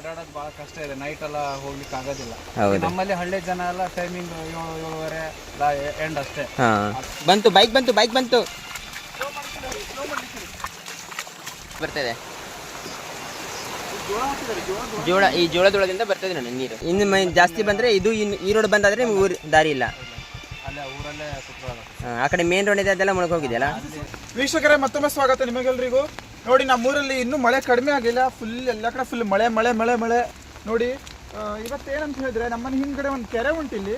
ಓಡಾಡೋದು ಬಹಳ ಕಷ್ಟ ಇದೆ. ನೈಟ್ ಎಲ್ಲ ಹೋಗ್ಲಿಕ್ಕೆ ಆಗೋದಿಲ್ಲ. ಹೌದು. ನಮ್ಮಲ್ಲಿ ಹಳ್ಳಿ ಜನ ಎಲ್ಲ ಟೈಮಿಂಗ್ ಏಳು ಏಳುವರೆ ಎಂಡ್ ಅಷ್ಟೇ. ಹಾ. ಬಂತು ಬೈಕ್ ಬಂತು ಬೈಕ್ ಬಂತು. ಬರ್ತದೆ. ಜೋಳ ಈ ಜೋಳದೊಳಗಿಂದ ಬರ್ತದೆ ನನಗೆ ನೀರು. ಇನ್ನು ಮೈ ಜಾಸ್ತಿ ಬಂದ್ರೆ ಇದು ಇನ್ನು ಈ ರೋಡ್ ಬಂದಾದ್ರೆ ನಿಮ್ಗೆ ಊರ್ ದಾರಿ ಇಲ್ಲ. ಆ ಕಡೆ ಮೇನ್ ರೋಡ್ ಇದೆ ಅದೆಲ್ಲ ಮುಳುಗೋಗಿದೆಯಲ್ಲ ವೀಕ್ಷಕರೇ ಮತ್ತೊಮ್ಮೆ ಸ್ವಾಗತ ನಿಮಗೆಲ್ರಿಗೂ. ನೋಡಿ ನಮ್ಮೂರಲ್ಲಿ ಇನ್ನೂ ಮಳೆ ಕಡಿಮೆ ಆಗಿಲ್ಲ. ಫುಲ್ ಎಲ್ಲ ಕಡೆ ಫುಲ್ ಮಳೆ ಮಳೆ ಮಳೆ ಮಳೆ. ನೋಡಿ ಇವತ್ತೇನಂತ ಹೇಳಿದ್ರೆ, ನಮ್ಮನೆ ಹಿಂದ್ಗಡೆ ಒಂದು ಕೆರೆ ಉಂಟು ಇಲ್ಲಿ.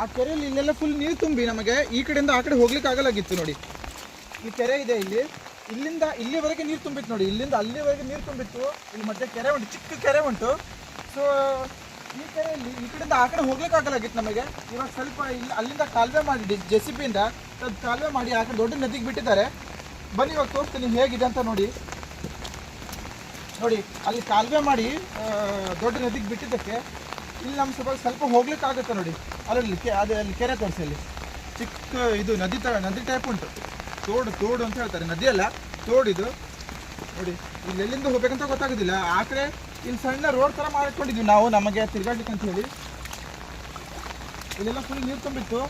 ಆ ಕೆರೆಯಲ್ಲಿ ಇಲ್ಲೆಲ್ಲ ಫುಲ್ ನೀರು ತುಂಬಿ ನಮಗೆ ಈ ಕಡೆಯಿಂದ ಆ ಕಡೆ ಹೋಗ್ಲಿಕ್ಕೆ ಆಗಲಾಗಿತ್ತು ನೋಡಿ. ಈ ಕೆರೆ ಇದೆ ಇಲ್ಲಿ. ಇಲ್ಲಿಂದ ಇಲ್ಲಿವರೆಗೆ ನೀರು ತುಂಬಿತ್ತು ನೋಡಿ. ಇಲ್ಲಿಂದ ಅಲ್ಲಿವರೆಗೆ ನೀರು ತುಂಬಿತ್ತು. ಇಲ್ಲಿ ಮಧ್ಯೆ ಕೆರೆ ಉಂಟು, ಚಿಕ್ಕ ಕೆರೆ ಉಂಟು. ಸೊ ಈ ಕೆರೆಯಲ್ಲಿ ಈ ಕಡೆಯಿಂದ ಆ ಕಡೆ ಹೋಗ್ಲಿಕ್ಕೆ ಆಗಲಾಗಿತ್ತು ನಮಗೆ. ಇವಾಗ ಸ್ವಲ್ಪ ಇಲ್ಲಿ ಅಲ್ಲಿಂದ ಕಾಲುವೆ ಮಾಡಿ ಜೆ ಸಿ ಪಿಯಿಂದ ಕಾಲುವೆ ಮಾಡಿ ಆ ಕಡೆ ದೊಡ್ಡ ನದಿಗೆ ಬಿಟ್ಟಿದ್ದಾರೆ. ಬನ್ನಿ, ಇವಾಗ ತೋರಿಸ್ತೀನಿ ಹೇಗಿದೆ ಅಂತ ನೋಡಿ. ನೋಡಿ, ಅಲ್ಲಿ ಕಾಲುವೆ ಮಾಡಿ ದೊಡ್ಡ ನದಿಗೆ ಬಿಟ್ಟಿದ್ದಕ್ಕೆ ಇಲ್ಲಿ ನಮ್ಮ ಸ್ವಲ್ಪ ಸ್ವಲ್ಪ ಹೋಗ್ಲಿಕ್ಕೆ ಆಗುತ್ತೆ ನೋಡಿ ಅಲ್ಲಿ ಅದು ಅಲ್ಲಿ ಕೆರೆ ತೋರಿಸಿ ಅಲ್ಲಿ. ಚಿಕ್ಕ ಇದು ನದಿ ತ, ನದಿ ಟೈಪ್ ಉಂಟು. ತೋಡು ತೋಡು ಅಂತ ಹೇಳ್ತಾರೆ. ನದಿ ಅಲ್ಲ ತೋಡಿದು ನೋಡಿ, ಇಲ್ಲಿ ಎಲ್ಲಿಂದ ಹೋಗ್ಬೇಕಂತ ಗೊತ್ತಾಗೋದಿಲ್ಲ. ಆ ಕಡೆ ಇಲ್ಲಿ ಸಣ್ಣ ರೋಡ್ ಥರ ಮಾಡಿಕೊಂಡಿದ್ವಿ ನಾವು, ನಮಗೆ ತಿರ್ಗಾಡ್ಲಿಕ್ಕೆ ಅಂತ ಹೇಳಿ. ಇಲ್ಲೆಲ್ಲ ಫುಲ್ ನೀರು ತುಂಬಿತ್ತು.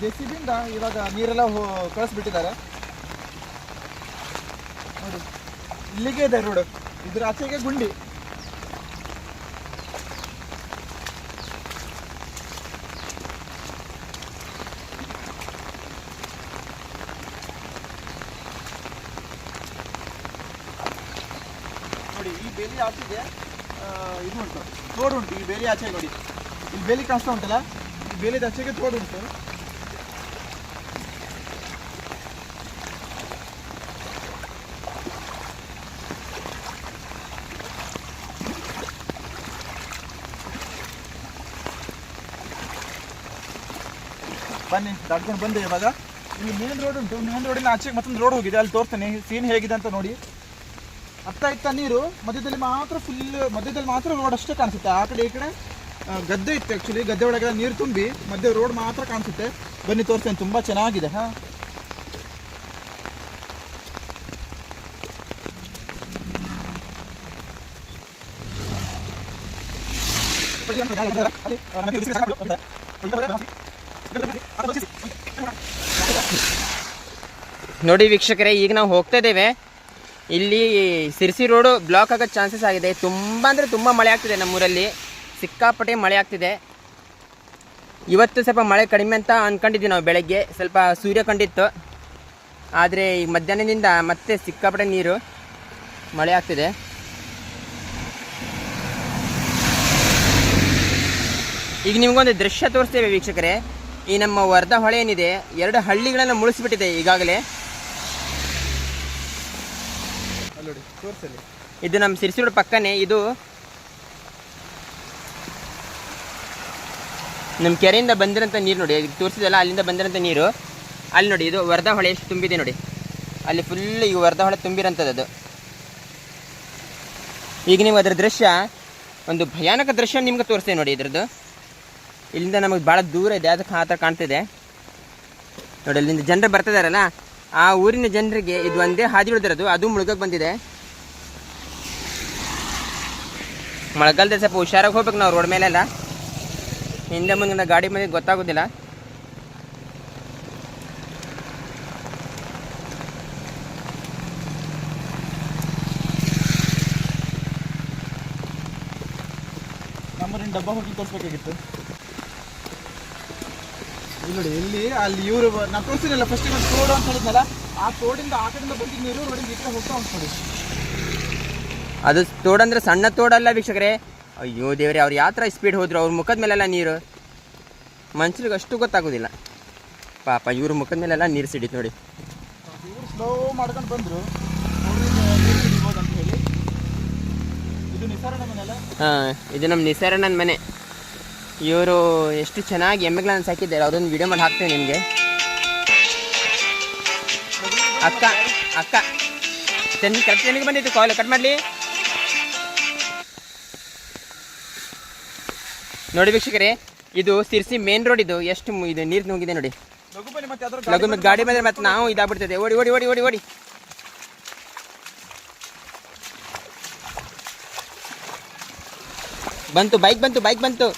ಜೆ ಸಿ ಬಿಯಿಂದ ಇವಾಗ ನೀರೆಲ್ಲ ಕಳಿಸ್ಬಿಟ್ಟಿದ್ದಾರೆ. ಇಲ್ಲಿಗೆ ಇದೆ ರೋಡು. ಇದ್ರ ಆಚೆಗೆ ಗುಂಡಿ. ನೋಡಿ, ಈ ಬೇಲಿ ಆಚೆಗೆ ಇದು ಉಂಟು. ತೋಡು ಉಂಟು, ಈ ಬೇಲಿ ಆಚೆಗೆ ನೋಡಿ. ಈ ಬೇಲಿ ಕಾಣಿಸ್ತಾ ಉಂಟಲ್ಲ? ಈ ಬೇಲಿದ ಆಚೆಗೆ ತೋಡು ಉಂಟು. ಬನ್ನಿ, ದಾಟ್ಕೊಂಡು ಬಂದೆ ಇವಾಗ. ಇಲ್ಲಿ ಮೇನ್ ರೋಡ್ ಉಂಟು. ಮೇನ್ ರೋಡಿನ ಆಚೆಗೆ ಮತ್ತೊಂದು ರೋಡ್ ಹೋಗಿದೆ. ಅಲ್ಲಿ ತೋರಿಸ್ತೇನೆ. ಸೀನ್ ಹೇಗಿದೆ ಅಂತ ನೋಡಿ. ಅತ್ತ ಇತ್ತ ನೀರು. ಮಧ್ಯದಲ್ಲಿ ಮಾತ್ರ ಫುಲ್ ಮಧ್ಯದಲ್ಲಿ ಮಾತ್ರ ರೋಡ್ ಅಷ್ಟೇ ಕಾಣಿಸುತ್ತೆ. ಆ ಕಡೆ, ಈ ಕಡೆ ಗದ್ದೆ ಇತ್ತು ಆ್ಯಕ್ಚುಲಿ ಗದ್ದೆ ಒಳಗೆಲ್ಲ ನೀರು ತುಂಬಿ ಮಧ್ಯೆ ರೋಡ್ ಮಾತ್ರ ಕಾಣಿಸುತ್ತೆ. ಬನ್ನಿ, ತೋರಿಸ್ತೇನೆ. ತುಂಬ ಚೆನ್ನಾಗಿದೆ. ಹಾಂ. ನೋಡಿ ವೀಕ್ಷಕರೇ, ಈಗ ನಾವು ಹೋಗ್ತಾ ಇದ್ದೇವೆ. ಇಲ್ಲಿ ಸಿರ್ಸಿ ರೋಡು ಬ್ಲಾಕ್ ಆಗೋ ಚಾನ್ಸಸ್ ಆಗಿದೆ. ತುಂಬ ಅಂದರೆ ತುಂಬ ಮಳೆ ಆಗ್ತಿದೆ ನಮ್ಮೂರಲ್ಲಿ. ಸಿಕ್ಕಾಪಟ್ಟೆ ಮಳೆ ಆಗ್ತಿದೆ. ಇವತ್ತು ಸ್ವಲ್ಪ ಮಳೆ ಕಡಿಮೆ ಅಂತ ಅಂದ್ಕೊಂಡಿದ್ವಿ ನಾವು ಬೆಳಗ್ಗೆ. ಸ್ವಲ್ಪ ಸೂರ್ಯ ಕಂಡಿತ್ತು. ಆದರೆ ಈಗ ಮಧ್ಯಾಹ್ನದಿಂದ ಮತ್ತೆ ಸಿಕ್ಕಾಪಟ್ಟೆ ನೀರು ಮಳೆ ಆಗ್ತಿದೆ. ಈಗ ನಿಮಗೊಂದು ದೃಶ್ಯ ತೋರಿಸ್ತೇವೆ ವೀಕ್ಷಕರೇ. ಈ ನಮ್ಮ ವರ್ಧಾ ಹೊಳೆ ಏನಿದೆ ಎರಡು ಹಳ್ಳಿಗಳನ್ನು ಮುಳಿಸ್ಬಿಟ್ಟಿದೆ ಈಗಾಗಲೇ. ಅಲ್ಲಿ ನೋಡಿ ತೋರಿಸಲಿ ಇದು ನಮ್ಮ ಸಿರ್ಸಿರೋಡ್ ಪಕ್ಕನೇ ಇದು ನಮ್ಮ ಕೆರೆಯಿಂದ ಬಂದಿರೋಂಥ ನೀರು ನೋಡಿ ಅದಕ್ಕೆ ತೋರಿಸಿದಲ್ಲ ಅಲ್ಲಿಂದ ಬಂದಿರೋಂಥ ನೀರು. ಅಲ್ಲಿ ನೋಡಿ ಇದು ವರ್ಧಾ ಹೊಳೆ ಎಷ್ಟು ತುಂಬಿದೆ ನೋಡಿ. ಅಲ್ಲಿ ಫುಲ್ ಈಗ ವರ್ಧಾ ಹೊಳೆ ತುಂಬಿರೋಂಥದ್ದು ಅದು. ಈಗ ನೀವು ಅದರ ದೃಶ್ಯ ಒಂದು ಭಯಾನಕ ದೃಶ್ಯ ನಿಮ್ಗೆ ತೋರಿಸ್ತೇವೆ ನೋಡಿ ಇದ್ರದ್ದು. ಇಲ್ಲಿಂದ ನಮಗೆ ಭಾಳ ದೂರ ಇದೆ, ಅದಕ್ಕೆ ಆ ಥರ ಕಾಣ್ತಿದೆ. ನೋಡಿ ಅಲ್ಲಿಂದ ಜನರು ಬರ್ತಿದಾರಲ್ಲ, ಆ ಊರಿನ ಜನರಿಗೆ ಇದು ಒಂದೇ ಹಾದಿ ಉಳಿದಿರೋದು, ಅದು ಮುಳುಗಕ್ಕೆ ಬಂದಿದೆ. ಮಳೆಗಾಲದ ಸ್ವಲ್ಪ ಹುಷಾರಾಗಿ ಹೋಗ್ಬೇಕು ನಾವು ರೋಡ್ ಮೇಲೆಲ್ಲ. ಹಿಂದೆ ಮುಂದಿನ ಗಾಡಿ ಮೇಲೆ ಗೊತ್ತಾಗೋದಿಲ್ಲ. ಡಬ್ಬ ಹೋಗಿ ತೋರಿಸ್ಬೇಕಾಗಿತ್ತು. ನೋಡಿ ಇಲ್ಲಿ ಅಲ್ಲಿ ಇವರು ನಾನು ತೋರಿಸಿರಲ್ಲ ಫಸ್ಟ್ ಒಂದು ತೋಡು ಅಂತ ಹೇಳಿದ್ನಲ್ಲ ಆ ತೋಡಿಂದ ಆ ಕಡೆಯಿಂದ ಬಂದಿದ್ದ ನೀರು ರೋಡಿಗೆ ಈ ಕಡೆ ಹೋಗ್ತಾ ಅನ್ಸ್ಕೊಡಿ ಅದು ತೋಡಂದ್ರೆ ಸಣ್ಣ ತೋಡಲ್ಲ ವೀಕ್ಷಕರೇ. ಅಯ್ಯೋ ದೇವರೇ ಅವ್ರು ಯಾವ ಥರ ಸ್ಪೀಡ್ ಹೋದ್ರು? ಅವ್ರ ಮುಖದ ಮೇಲೆಲ್ಲ ನೀರು. ಮನುಷ್ಯರಿಗೆ ಅಷ್ಟು ಗೊತ್ತಾಗೋದಿಲ್ಲ. ಪಾಪ ಇವ್ರ ಮುಖದ ಮೇಲೆಲ್ಲ ನೀರು ಸಿಡಿತು ನೋಡಿ. ಇವರು ಸ್ಲೋ ಮಾಡ್ಕೊಂಡು ಬಂದರು. ಅಂತ ಹೇಳಿ. ಇದು ನಿಸಾರಣ ಮನೆಯಲ್ಲ? ಹಾಂ ಇದು ನಮ್ಮ ನಿಸಾರಣ್ಣನ ಮನೆ. ಇವರು ಎಷ್ಟು ಚೆನ್ನಾಗಿ ಎಮ್ಮೆಗಳನ್ನು ಸಾಕಿದ್ದಾರೆ. ಅದೊಂದು ವಿಡಿಯೋ ಮಾಡಿ ಹಾಕ್ತೇನೆ ನಿಮಗೆ. ಅಕ್ಕ ಅಕ್ಕ. ಚೆನ್ನ ಕರೆಕ್ಟ್ ಟೈಮಿಗೆ ಬಂದಿತ್ತು ಕಾಲ್ ಕಟ್ ಮಾಡಲಿ. ನೋಡಿ ವೀಕ್ಷಕರೇ, ಇದು ಸಿರ್ಸಿ ಮೇನ್ ರೋಡ್ ಇದು. ಎಷ್ಟು ಇದು ನೀರು ನುಗ್ಗಿದೆ ನೋಡಿ. ಲಘು ಗಾಡಿ ಬಂದರೆ ಮತ್ತೆ ನಾವು ಇದಾಗ್ಬಿಡ್ತದೆ. ಓಡಿ ಓಡಿ ಓಡಿ ಓಡಿ ಓಡಿ. ಬಂತು ಬೈಕ್ ಬಂತು ಬೈಕ್ ಬಂತು.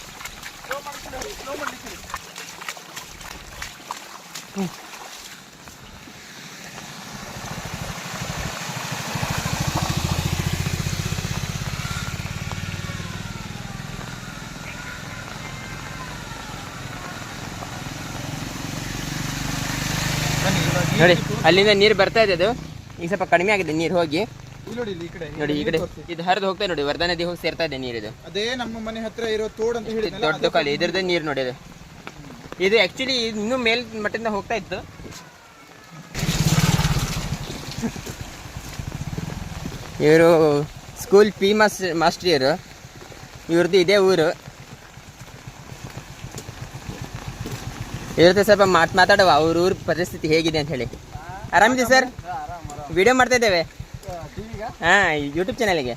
ನೋಡಿ ಅಲ್ಲಿಂದ ನೀರು ಬರ್ತಾ ಇದೆ ಅದು. ಈಗ ಸ್ವಲ್ಪ ಕಡಿಮೆ ಆಗಿದೆ ನೀರು ಹೋಗಿ. ನೋಡಿ ಈ ಕಡೆ. ನೋಡಿ ಈ ನೀರು ಕಡೆ ಇದು ಹರಿದು ಹೋಗ್ತಾ ನೋಡಿ ವರ್ಧಾ ನದಿ ಹೋಗಿ ಸೇರ್ತಾ ಇದೆ ನೀರಿದು ಅದೇ ನಮ್ಮ ಮನೆ ಹತ್ರ ಇರೋ ತೋಡ್ ಅಂತ ಹೇಳಿ ದೊಡ್ಡ ಕಾಲಿ ಇದ್ರದ್ದು ನೀರು ನೋಡಿ ಅದು. ಇದು ಆಕ್ಚುಲಿ ಇನ್ನೂ ಮೇಲ್ ಮಟ್ಟದಿಂದ ಹೋಗ್ತಾ ಇತ್ತು. ಇವರು ಸ್ಕೂಲ್ ಪಿ ಮಾಸ್ಟರ್ ಮಾಸ್ಟ್ರಿಯರು ಇವ್ರದ್ದು ಇದೇ ಊರು. ಇವ್ರ ಹತ್ರ ಸ್ವಲ್ಪ ಮಾತು ಮಾತಾಡುವ. ಅವ್ರ ಊರ ಪರಿಸ್ಥಿತಿ ಹೇಗಿದೆ ಅಂತ ಹೇಳಿ. ಆರಾಮಿದೆ ಸರ್? ವಿಡಿಯೋ ಮಾಡ್ತಾ ಇದ್ದೇವೆ. ಹಾ ಯೂಟ್ಯೂಬ್ ಚಾನಲ್ಗೆ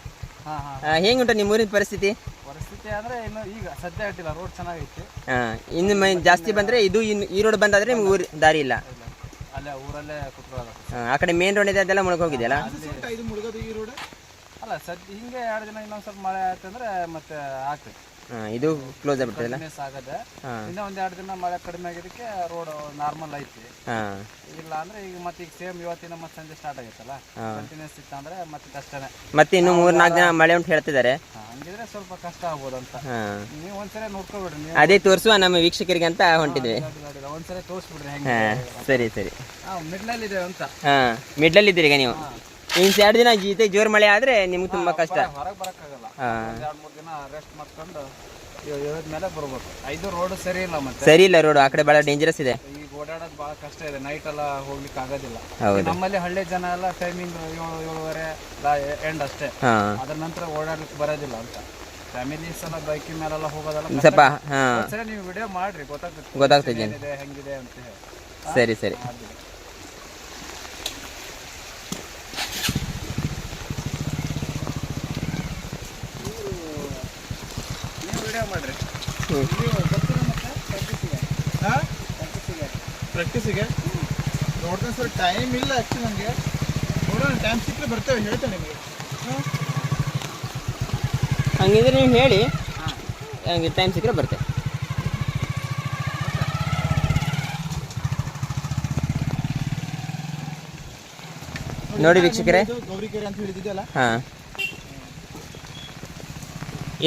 ಹೇಗುಂಟು ನಿಮ್ಮ ಊರಿನ ಪರಿಸ್ಥಿತಿ? ಪರಿಸ್ಥಿತಿ ಅಂದ್ರೆ ಇನ್ನು ಈಗ ಸದ್ಯ ಇಟ್ಟಿಲ್ಲ ರೋಡ್ ಚೆನ್ನಾಗೈತಿ. ಹಾಂ ಇನ್ನು ಮ ಜಾಸ್ತಿ ಬಂದರೆ ಇದು ಇನ್ನು ಈ ರೋಡ್ ಬಂದಾದ್ರೆ ನಿಮ್ಗೆ ಊರು ದಾರಿ ಇಲ್ಲ. ಅಲ್ಲೇ ಊರಲ್ಲೇ ಕುತ್ಕೊಳ್ಳೋದು. ಆ, ಆ ಕಡೆ ಮೇನ್ ರೋಡ್ ಇದೆ ಅದೆಲ್ಲ ಮುಳುಗ್ ಹೋಗಿದೆಯಲ್ಲ ಉಂಟಾ ಇದು ಮುಳುಗೋದು ಈ ರೋಡ್ ಅಲ್ಲ ಸದ್ಯ ಹಿಂಗೆ ಎರಡು ದಿನ ಇನ್ನೊಂದು ಸ್ವಲ್ಪ ಮಳೆ ಆಯ್ತಂದ್ರೆ ಮತ್ತೆ ಆಗ್ತದೆ ಹಾಂ ಇದು ಕ್ಲೋಸ್ ಆಗ್ಬಿಡ್ತದಲ್ಲ ಕಂಟಿನ್ಯೂಸ್ ಆಗದೆ ಹಾಂ. ಇನ್ನೂ ಒಂದ್ ಎರಡು ದಿನ ಮಳೆ ಕಡಿಮೆ ಆಗಿದ್ದಕ್ಕೆ ರೋಡ್ ನಾರ್ಮಲ್ ಐತಿ. ಹಾಂ. ಇಲ್ಲ ಅಂದ್ರೆ ಈಗ ಮತ್ತೆ ಈಗ ಸೇಮ್ ಇವತ್ತಿನ ಮತ್ತೆ ಸಂಜೆ ಸ್ಟಾರ್ಟ್ ಆಗೈತಲ್ಲ? ಕಂಟಿನ್ಯೂಸ್ ಇತ್ತು ಅಂದ್ರೆ ಮತ್ತೆ ಕಷ್ಟನೇ. ಮತ್ತೆ ಇನ್ನು ಮೂರ್ ನಾಲ್ಕು ದಿನ ಮಳೆ ಉಂಟು ಹೇಳ್ತಿದ್ದಾರೆ. ಹಂಗಿದ್ರೆ ಸ್ವಲ್ಪ ಕಷ್ಟ ಆಗ್ಬೋದು ಅಂತ. ಹಾಂ. ನೀವು ಒಂದ್ಸರಿ ನೋಡ್ಕೊಬಿಡ್ರಿ ನೀವು ಅದೇ ತೋರಿಸುವ ನಮ್ಮ ವೀಕ್ಷಕರಿಗೆ ಅಂತ ಹೊಂಟಿದ್ವಿ. ಗಾಡಿ ಗಾಡಿ ಒಂದ್ಸರಿ ತೋರಿಸ್ಬಿಡ್ರಿ ಹೆಂಗೆ ಹಾಂ ಸರಿ ಸರಿ. ಹಾ ಮಿಡ್ಲಲ್ಲಿ ಇದೆ ಅಂತ. ಹಾಂ ಮಿಡ್ಲಲ್ಲಿ ಇದ್ದೀರಿ ಈಗ ನೀವು? ಇನ್ನು ಎರಡು ದಿನ ಜೀತೆ ಜೋರು ಮಳೆ ಆದ್ರೆ ನಿಮ್ಗೆ ತುಂಬಾ ಕಷ್ಟ. ಹೊರಗೆ ಬರೋಕ್ಕಾಗಲ್ಲ. ಎರಡು ಮೂರು ದಿನ ರೆಸ್ಟ್ ಮಾಡ್ಕೊಂಡು ಮೇಲೆ ಬರ್ಬೇಕು. ಐದು ರೋಡ್ ಸರಿ ಇಲ್ಲ ಮತ್ತೆ. ಸರಿ ಇಲ್ಲ ರೋಡ್ ಆ ಕಡೆ ಬಹಳ ಡೇಂಜರಸ್ ಇದೆ. ಈಗ ಓಡಾಡೋದು ಬಹಳ ಕಷ್ಟ ಇದೆ. ನೈಟ್ ಎಲ್ಲ ಹೋಗ್ಲಿಕ್ಕೆ ಆಗೋದಿಲ್ಲ. ನಮ್ಮಲ್ಲಿ ಹಳ್ಳಿ ಜನ ಎಲ್ಲ ಟೈಮಿಂಗ್ ಏಳು ಏಳುವರೆ ಎಂಡ್ ಅಷ್ಟೇ. ಅದ್ರ ನಂತರ ಓಡಾಡ್ಲಿಕ್ಕೆ ಬರೋದಿಲ್ಲ ಅಂತ. ಫ್ಯಾಮಿಲೀಸ್ ಎಲ್ಲ ಬೈಕಿನ ಮೇಲೆಲ್ಲ ಹೋಗೋದಲ್ಲ. ಸ್ವಲ್ಪ ನೀವು ವಿಡಿಯೋ ಮಾಡ್ರಿ ಗೊತ್ತಾಗ್ತದೆ. ಗೊತ್ತಾಗ್ತದೆ. ಹೆಂಗಿದೆ ಅಂತ ಹೇಳಿ. ಸರಿ ಸರಿ ಮಾಡ್ಬಿಡಿ. ನೀವು ವಿಡಿಯೋ ಮಾಡ್ರಿ ಮತ್ತೆ ಪ್ರಾಕ್ಟೀಸಿಗೆ ನೋಡ್ತೇನೆ ಸರ್ ಟೈಮ್ ಇಲ್ಲ ಆ್ಯಕ್ಚುಲಿ ನನಗೆ ನೋಡೋಣ ಟೈಮ್ ಸಿಕ್ಕರೆ ಬರ್ತೇವೆ ಹೇಳ್ತೇನೆ ನಿಮಗೆ. ಹಂಗಿದ್ರೆ ನೀವು ಹೇಳಿ. ಹಂಗೆ ಟೈಮ್ ಸಿಕ್ಕರೆ ಬರ್ತೇವೆ. ನೋಡಿ ವೀಕ್ಷಕರೇ. ಗೌರಿಕೆರೆ ಅಂತ ಹೇಳಿದ್ಯಲ್ಲ ಹಾಂ.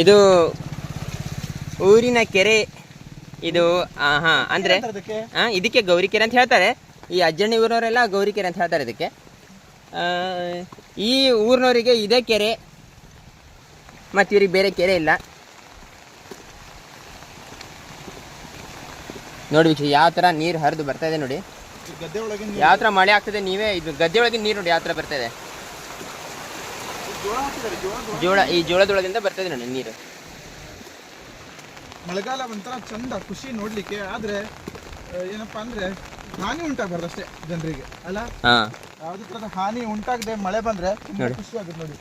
ಇದು ಊರಿನ ಕೆರೆ ಇದು ಹಾ ಅಂದ್ರೆ ಹಾ ಇದಕ್ಕೆ ಇದಕ್ಕೆ ಗೌರಿಕೆರೆ ಅಂತ ಹೇಳ್ತಾರೆ. ಈ ಅಜ್ಜಣ್ಣಿ ಊರವರೆಲ್ಲ ಗೌರಿಕೆರೆ ಅಂತ ಹೇಳ್ತಾರೆ ಇದಕ್ಕೆ. ಆ, ಈ ಊರಿನವರಿಗೆ ಇದೇ ಕೆರೆ ಮತ್ತು ಇವ್ರಿಗೆ ಬೇರೆ ಕೆರೆ ಇಲ್ಲ. ನೋಡಿ ವೀಕ್ಷ ಯಾವ ಥರ ನೀರು ಹರಿದು ಬರ್ತಾ ಇದೆ ನೋಡಿ. ಯಾವ ಥರ ಮಳೆ ಆಗ್ತದೆ ನೀವೇ ಇದು ಗದ್ದೆ ಒಳಗಿನ ನೀರು ನೋಡಿ ಯಾವ ಥರ ಬರ್ತಾ ಇದೆ. ಜೋಳ ಈ ಜೋಳದೊಳಗಿಂದ ಬರ್ತದೆ ನೋಡಿ ನೀರು. ಮಳೆಗಾಲ ಒಂಥರ ಚಂದ ಖುಷಿ ನೋಡ್ಲಿಕ್ಕೆ. ಆದ್ರೆ ಏನಪ್ಪಾ ಅಂದ್ರೆ ಹಾನಿ ಉಂಟಾಗಬಾರ್ದು ಅಷ್ಟೇ ಜನರಿಗೆ ಅಲ್ಲ? ಯಾವ್ದೇ ತರದ ಹಾನಿ ಉಂಟಾಗದೆ ಮಳೆ ಬಂದ್ರೆ ತುಂಬಾ ಖುಷಿ ಆಗುತ್ತೆ ನೋಡಿ.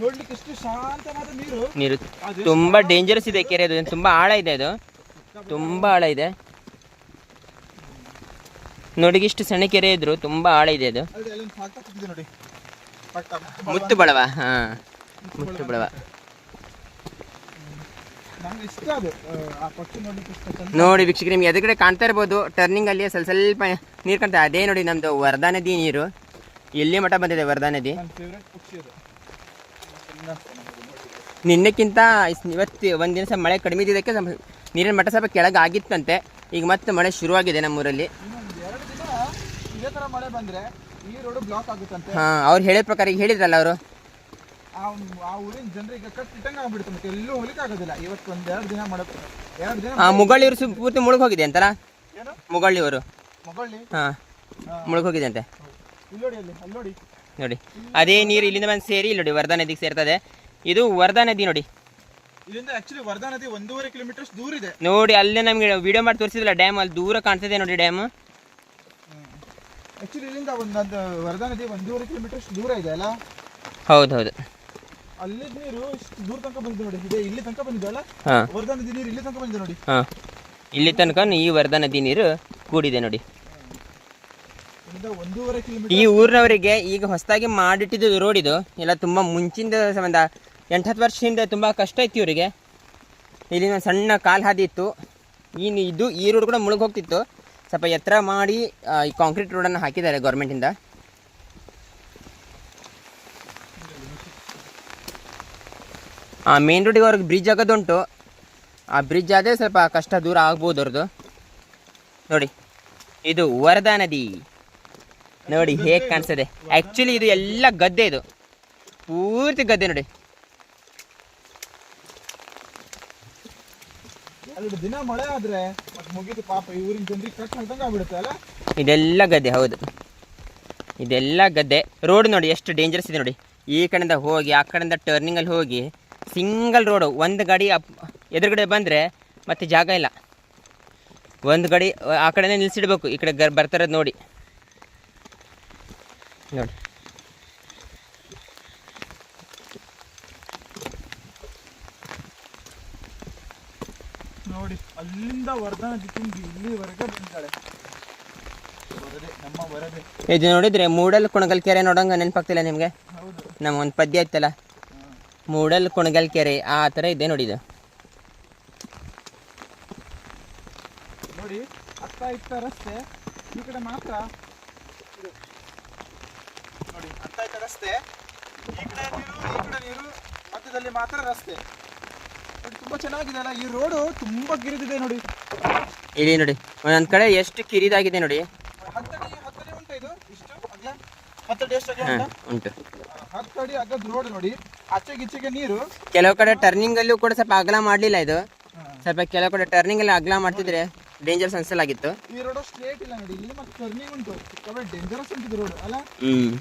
ನೋಡ್ಲಿಕ್ಕೆ ಎಷ್ಟು ಶಾಂತವಾದ ನೀರು. ನೀರು ತುಂಬಾ ಡೇಂಜರಸ್ ಇದೆ ಕೆರೆ ಅದು. ತುಂಬ ಆಳ ಇದೆ ಅದು. ತುಂಬಾ ಆಳ ಇದೆ. ನೋಡಿ ಇಷ್ಟು ಸಣ್ಣ ಕೆರೆ ಇದ್ರು ತುಂಬಾ ಆಳ ಇದೆ ಅದು. ಮುತ್ತು ಬಳವ ಹಾ. ಮುತ್ತು ಬಳವ ನಂಗೆ ಇಷ್ಟ ಅದು ಆ, ಆ ಪಕ್ಷಿ ನೋಡ್ಲಿಕ್ಕೆ ಇಷ್ಟ ಚಂದ ನೋಡಿ ವೀಕ್ಷಕರು ನಿಮ್ಗೆ ಎದುರುಗಡೆ ಕಾಣ್ತಾ ಇರ್ಬೋದು ಟರ್ನಿಂಗ್ ಅಲ್ಲಿ ಸ್ವಲ್ಪ ಸ್ವಲ್ಪ ನೀರು ಕಾಣ್ತಾ ಅದೇ ನೋಡಿ ನಮ್ದು ವರದಾ ನದಿ ನೀರು. ಎಲ್ಲಿ ಮಠ ಬಂದಿದೆ ವರದಾ ನದಿ. ನಿನ್ನೆಕ್ಕಿಂತ ಇವತ್ತು ಒಂದು ದಿನ ಮಳೆ ಕಡಿಮೆ ಇದ್ದಿದ್ದಕ್ಕೆ ನೀರಿನ ಮಟ್ಟ ಸ್ವಲ್ಪ ಕೆಳಗೆ ಆಗಿತ್ತಂತೆ ಈಗ ಮತ್ತೆ ಮಳೆ ಶುರುವಾಗಿದೆ ನಮ್ಮೂರಲ್ಲಿ. ಹಾಂ ಅವ್ರು ಹೇಳಿದ ಪ್ರಕಾರ ಈಗ ಹೇಳಿದ್ರಲ್ಲ ಅವರು? ಆ ಆ ಊರಿನ ಜನರಿಗೆ ಕಟ್ಟಿಟ್ಟಂಗೆ ಆಗ್ಬಿಡ್ತು ಮತ್ತೆ ಎಲ್ಲೂ ಹೋಗ್ಲಿಕ್ಕೆ ಆಗೋದಿಲ್ಲ. ಇವತ್ತು ಒಂದ್ ಎರಡು ದಿನ ಮಳೆ ಎರಡು ದಿನ ಹಾಂ ಮುಗಳ್ಳಿಯವರು ಸು ಪೂರ್ತಿ ಮುಳುಗ್ ಹೋಗಿದೆ ಅಂತಲ್ಲ? ಏನು? ಮುಗಳ್ಳಿಯವರು ಮಗಳ್ಳಿ? ಹಾಂ. ಮುಳುಗ್ ಹೋಗಿದೆ ಅಂತೆ. ಇಲ್ಲಿ ನೋಡಿ ಅಲ್ಲಿ ಅಲ್ಲಿ ನೋಡಿ. ನೋಡಿ. ಅದೇ ನೀರು ಇಲ್ಲಿಂದ ಬಂದು ಸೇರಿ ಇಲ್ಲಿ ನೋಡಿ ವರ್ಧಾ ನದಿಗೆ ಸೇರ್ತದೆ. ಇದು ವರ್ಧಾ ನದಿ ನೋಡಿ. ಇಲ್ಲಿಂದ ಆಕ್ಚುಲಿ ವರ್ಧಾ ನದಿ ಒಂದೂವರೆ ಕಿಲೋಮೀಟರ್ಸ್ ದೂರ ಇದೆ. ನೋಡಿ ಅಲ್ಲೇ ನಮಗೆ ವಿಡಿಯೋ ಮಾಡಿ ತೋರಿಸಿದ್ರಲ್ಲ ಡ್ಯಾಮ್ ಅಲ್ಲಿ ದೂರ ಕಾಣ್ತದೆ ನೋಡಿ ಡ್ಯಾಮ್ ಆಕ್ಚುಲಿ ಇಲ್ಲಿಂದ ಒಂದು ವರ್ಧಾ ನದಿ ಒಂದೂವರೆ ಕಿಲೋಮೀಟರ್ಸ್ ದೂರ ಇದೆ ಅಲ್ಲ? ಹೌದು ಹೌದು. ಅಲ್ಲಿ ನೀರು ದೂರ ತನಕ ಬಂದಿದೆ ನೋಡಿ. ಇದೆ ಇಲ್ಲಿ ತನಕ ಹಾಂ. ವರ್ಧಾ ನದಿ ನೀರು ಇಲ್ಲಿ ತನಕ ಬಂದಿದೆ ನೋಡಿ. ಹಾಂ. ಇಲ್ಲಿ ತನಕ ಈ ವರ್ಧಾ ನದಿ ನೀರು ಕೂಡಿದೆ ನೋಡಿ. ಇಲ್ಲಿಂದ ಒಂದೂವರೆ ಕಿಲೋಮೀಟರ್ ಈ ಊರಿನವರಿಗೆ ಈಗ ಹೊಸದಾಗಿ ಮಾಡಿಟ್ಟಿದ್ದು ರೋಡ್ ಇದು. ಎಲ್ಲ ತುಂಬ ಮುಂಚಿಂದ ಸಂಬಂಧ. ಎಂಟು ಹತ್ತು ವರ್ಷದಿಂದ ತುಂಬ ಕಷ್ಟ ಇತ್ತು ಇವರಿಗೆ. ಇಲ್ಲಿ ಒಂದು ಸಣ್ಣ ಕಾಲು ಹಾದಿ ಇತ್ತು. ಈ ಇದು ಈ ರೋಡ್ ಕೂಡ ಮುಳುಗೋಗ್ತಿತ್ತು ಸ್ವಲ್ಪ ಎತ್ತರ ಮಾಡಿ ಈ ಕಾಂಕ್ರೀಟ್ ರೋಡನ್ನು ಹಾಕಿದ್ದಾರೆ ಗೌರ್ಮೆಂಟಿಂದ ಮೇನ್ ರೋಡಿಗೆ ಬ್ರಿಡ್ಜ್ ಆಗೋದುಂಟು ಆ ಬ್ರಿಡ್ಜ್ ಆದರೆ ಸ್ವಲ್ಪ ಕಷ್ಟ ದೂರ ಆಗ್ಬೋದು ಅವ್ರದ್ದು ನೋಡಿ ಇದು ವರದಾ ನದಿ. ನೋಡಿ ಹೇಗೆ ಕಾಣಿಸ್ತದೆ. ಆ್ಯಕ್ಚುಲಿ ಇದು ಎಲ್ಲ ಗದ್ದೆ ಇದು. ಪೂರ್ತಿ ಗದ್ದೆ ನೋಡಿ. ಇದೆಲ್ಲ ಗದ್ದೆ ಹೌದು. ಇದೆಲ್ಲ ಗದ್ದೆ. ರೋಡ್ ನೋಡಿ ಎಷ್ಟು ಡೇಂಜರಸ್ ಇದೆ ನೋಡಿ. ಈ ಕಡೆಯಿಂದ ಹೋಗಿ ಆ ಕಡೆಯಿಂದ ಟರ್ನಿಂಗಲ್ಲಿ ಹೋಗಿ ಸಿಂಗಲ್ ರೋಡು ಒಂದು ಗಾಡಿ ಅಪ್ ಎದುರುಗಡೆ ಬಂದರೆ ಮತ್ತೆ ಜಾಗ ಇಲ್ಲ. ಒಂದು ಗಾಡಿ ಆ ಕಡೆನೇ ನಿಲ್ಲಿಸಿಡ್ಬೇಕು ಈ ಕಡೆ ಗರ್ ಬರ್ತಾರದು ನೋಡಿ. ನೋಡಿ. ನೋಡಿ ಅಲ್ಲಿಂದ ಇಲ್ಲಿವರೆಗೆ ಬಂದಾಳೆ. ಇದು ನೋಡಿದ್ರೆ ಮೂಡಲ್ ಕುಣಗಲ್ ಕೆರೆ ನೋಡಂಗ ನೆನಪಾಗ್ತಿಲ್ಲ ನಿಮಗೆ? ನಮ್ಗೊಂದು ನಮ್ಮ ಒಂದು ಪದ್ಯ ಇತ್ತಲ್ಲ ಮೂಡಲ್ ಕುಣಗಲ್ ಕೆರೆ ಆ ತರ ಇದೆ ನೋಡಿ ಇದು. ನೋಡಿ ಅತ್ತ ಇತ್ತ ರಸ್ತೆ ಈ ಕಡೆ ಮಾತ್ರ. ನೋಡಿ ಅತ್ತ ಇತ್ತ ರಸ್ತೆ ಈ ಕಡೆ ನೀರು ಈ ಕಡೆ ನೀರು ಮಧ್ಯದಲ್ಲಿ ಮಾತ್ರ ರಸ್ತೆ. ನೋಡಿ ತುಂಬಾ ಚೆನ್ನಾಗಿದೆ ಅಲ್ಲ ಈ ರೋಡು ತುಂಬಾ ಗಿರಿದಿದೆ ನೋಡಿ. ಇಲ್ಲಿ ನೋಡಿ ಒಂದೊಂದ್ ಕಡೆ ಎಷ್ಟು ಕಿರಿದಾಗಿದೆ ನೋಡಿ. ಹತ್ತಡಿ ಹತ್ತಡಿ ಉಂಟಾ ಇದು ಇಷ್ಟು ಅಗಲ ಹತ್ತಡಿ ಎಷ್ಟು ಉಂಟಾ? ಹತ್ತಡಿ ಅಗದ ರೋಡ್ ನೋಡಿ. ಆಚೆಗೆ ಈಚೆಗೆ ನೀರು? ಕೆಲವು ಕಡೆ ಟರ್ನಿಂಗ್ ಅಲ್ಲೂ ಕೂಡ ಸ್ವಲ್ಪ ಅಗಲ ಮಾಡಲಿಲ್ಲ ಇದು. ಸ್ವಲ್ಪ ಕೆಲವು ಕಡೆ ಟರ್ನಿಂಗ್ ಅಲ್ಲಿ ಅಗಲ ಮಾಡ್ತಿದ್ರೆ ಡೇಂಜರ್ಸ್ ಅನ್ಸಲಾಗಿತ್ತು ಈ ರೋಡ್ ಸ್ಟ್ರೇಟ್ ಇಲ್ಲ ನೋಡಿ ಇಲ್ಲಿ ಮತ್ತೆ ಟರ್ನಿಂಗ್ ಉಂಟು. ಸಿಕ್ಕಾಪಟ್ಟೆ ಡೇಂಜರಸ್ ಉಂಟು ರೋಡ್ ಅಲ್ಲ? ಹ್ಮ್.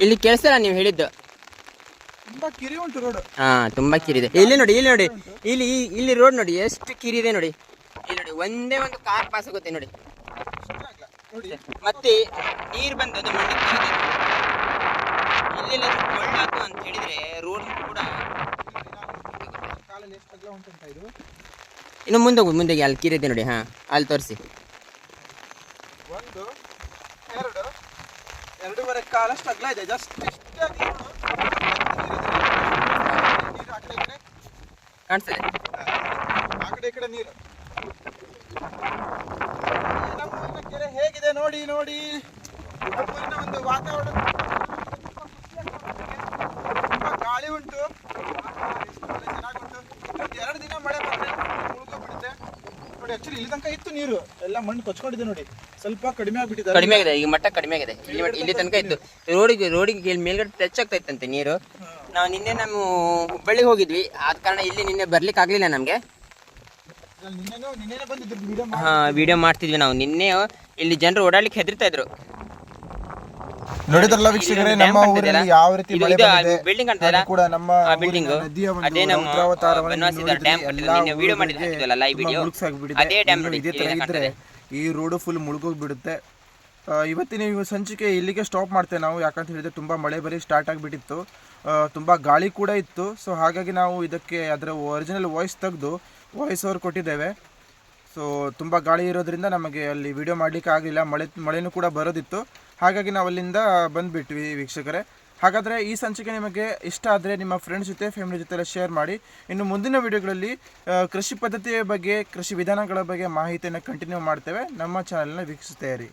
ಇಲ್ಲಿ ಕೇಳಿಸಲ್ಲ ನೀವು ಹೇಳಿದ್ದು? ಹಾ ತುಂಬಾ ಕಿರಿದೆ ಇಲ್ಲಿ ನೋಡಿ ಇಲ್ಲಿ ನೋಡಿ. ಇಲ್ಲಿ ಇಲ್ಲಿ ರೋಡ್ ನೋಡಿ ಎಷ್ಟು ಕಿರಿದೆ ನೋಡಿ. ಇಲ್ಲಿ ನೋಡಿ ಒಂದೇ ಒಂದು ಕಾರ್ ಪಾಸ್ ಆಗುತ್ತೆ ನೋಡಿ. ಮತ್ತೆ ನೀರು ಬಂದು ಅದು ಬೀಳುತ್ತೆ. ಇಲ್ಲೆಲ್ಲ ಅಂತ ಹೇಳಿದ್ರೆ ರೋಡ್ ಕೂಡ ಎಷ್ಟು ಇದು? ಇನ್ನು ಮುಂದೆ ಹೋಗುದು ಮುಂದೆ ಅಲ್ಲಿ ಕಿರಿದೆ ನೋಡಿ ಹಾ ಅಲ್ಲಿ ತೋರಿಸಿ. ಒಂದು ಎರಡು ಎರಡೂವರೆ ಕಾಲಷ್ಟು ಅಗಲ ಇದೆ. ಜಸ್ಟ್ ಇಷ್ಟೇ ಆಗಿ ನೋಡು. ನೀರು ಆ ಕಡೆ ಈ ಕಡೆ ಕಾಣಿಸ್ತದೆ ಆ ಕಡೆ ಈ ಕಡೆ ನೀರು. ನಮ್ಮ ಊರಿನ ಕೆರೆ ಹೇಗಿದೆ ನೋಡಿ ನೋಡಿ. ಒಂದು ವಾತಾವರಣ ತುಂಬಾ ಗಾಳಿ ಉಂಟು. ಚೆನ್ನಾಗುಂಟು ಎರಡು ದಿನ ಮಳೆ ಬಂದ್ರೆ ಮುಳುಗೋಗ್ಬಿಡುತ್ತೆ ನೋಡಿ ಆಕ್ಚುಲಿ ಇಲ್ಲಿ ತನಕ ಇತ್ತು ನೀರು. ಎಲ್ಲ ಮಣ್ಣು ಕೊಚ್ಕೊಂಡಿದೆ ನೋಡಿ. ಸ್ವಲ್ಪ ಕಡಿಮೆ ಆಗ್ಬಿಟ್ಟಿದೆ. ಕಡಿಮೆ ಆಗಿದೆ ಈ ಮಟ್ಟ ಕಡಿಮೆ ಆಗಿದೆ. ಇಲ್ಲಿ ಇಲ್ಲಿ ತನಕ ಇತ್ತು. ರೋಡಿಗೆ ರೋಡಿಗೆ ಮೇಲ್ಗಡೆ ಟಚ್ ಆಗ್ತೈತಂತೆ ಇತ್ತಂತೆ ನೀರು. ನಾವು ನಿನ್ನೆ ನಮ್ಮ ಹುಬ್ಬಳ್ಳಿಗೆ ಹೋಗಿದ್ವಿ. ಆದ ಕಾರಣ ಇಲ್ಲಿ ನಿನ್ನೆ ಬರ್ಲಿಕ್ಕೆ ಆಗ್ಲಿಲ್ಲ ನಮಗೆ. ವಿಡಿಯೋ ಹಾ ವಿಡಿಯೋ ಮಾಡ್ತಿದ್ವಿ ನಾವು. ನಿನ್ನೆ ಇಲ್ಲಿ ಜನರು ಓಡಾಡ್ಲಿಕ್ಕೆ ಹೆದರ್ತಾ ಇದ್ರು. ನೋಡಿದ್ರಲ್ಲ ವೀಕ್ಷಕರೇ, ನಮ್ಮ ಊರಲ್ಲಿ ಯಾವ ರೀತಿ ಮಳೆ ಬಂದಿದೆ building ಕಾಣ್ತದಲ್ಲ? ಕೂಡ ನಮ್ಮ ಒಂದು ಅದೇ ನಮ್ಮ, ರೌದ್ರಾವತಾರವನ್ನು ಆ, ಬನವಾಸಿ ಡ್ಯಾಮ್ ನಿನ್ನೆ ವಿಡಿಯೋ ಊರುಗಳಿಗೆ ಲೈವ್. ಮುಳುಗ್ಸಾಗ್ಬಿಟ್ಟಿದೆ. ಅದೇ ಡ್ಯಾಮ್ ನೋಡಿ, ಇದೇ ತರ ಇದ್ರೆ ಈ ರೋಡು ಫುಲ್ ಮುಳುಗೋಗಿ ಬಿಡುತ್ತೆ ಇವತ್ತಿನ ಸಂಚಿಕೆ ಇಲ್ಲಿಗೆ ಸ್ಟಾಪ್ ಮಾಡ್ತೇವೆ ನಾವು. ಯಾಕಂತ ಹೇಳಿದ್ರೆ ತುಂಬಾ ಮಳೆ ಬರೀ ಸ್ಟಾರ್ಟ್ ಆಗಿಬಿಟ್ಟಿತ್ತು. ತುಂಬ ಗಾಳಿ ಕೂಡ ಇತ್ತು. ಸೊ ಹಾಗಾಗಿ ನಾವು ಇದಕ್ಕೆ ಅದರ ಒರಿಜಿನಲ್ ವಾಯ್ಸ್ ತೆಗೆದು ವಾಯ್ಸ್ ಓವರ್ ಕೊಟ್ಟಿದ್ದೇವೆ. ಸೊ ತುಂಬ ಗಾಳಿ ಇರೋದ್ರಿಂದ ನಮಗೆ ಅಲ್ಲಿ ವಿಡಿಯೋ ಮಾಡಲಿಕ್ಕೆ ಆಗಲಿಲ್ಲ. ಮಳೆ, ಮಳೆನೂ ಕೂಡ ಬರೋದಿತ್ತು. ಹಾಗಾಗಿ ನಾವು ಅಲ್ಲಿಂದ ಬಂದುಬಿಟ್ವಿ ವೀಕ್ಷಕರೇ. ಹಾಗಾದರೆ ಈ ಸಂಚಿಕೆ ನಿಮಗೆ ಇಷ್ಟ ಆದರೆ ನಿಮ್ಮ ಫ್ರೆಂಡ್ಸ್ ಜೊತೆ ಫ್ಯಾಮಿಲಿ ಜೊತೆ ಎಲ್ಲ ಶೇರ್ ಮಾಡಿ. ಇನ್ನು ಮುಂದಿನ ವಿಡಿಯೋಗಳಲ್ಲಿ ಕೃಷಿ ಪದ್ಧತಿಯ ಬಗ್ಗೆ, ಕೃಷಿ ವಿಧಾನಗಳ ಬಗ್ಗೆ ಮಾಹಿತಿಯನ್ನು ಕಂಟಿನ್ಯೂ ಮಾಡ್ತೇವೆ. ನಮ್ಮ ಚಾನಲ್ನ ವೀಕ್ಷಿಸ್ತಾ ಇರಿ.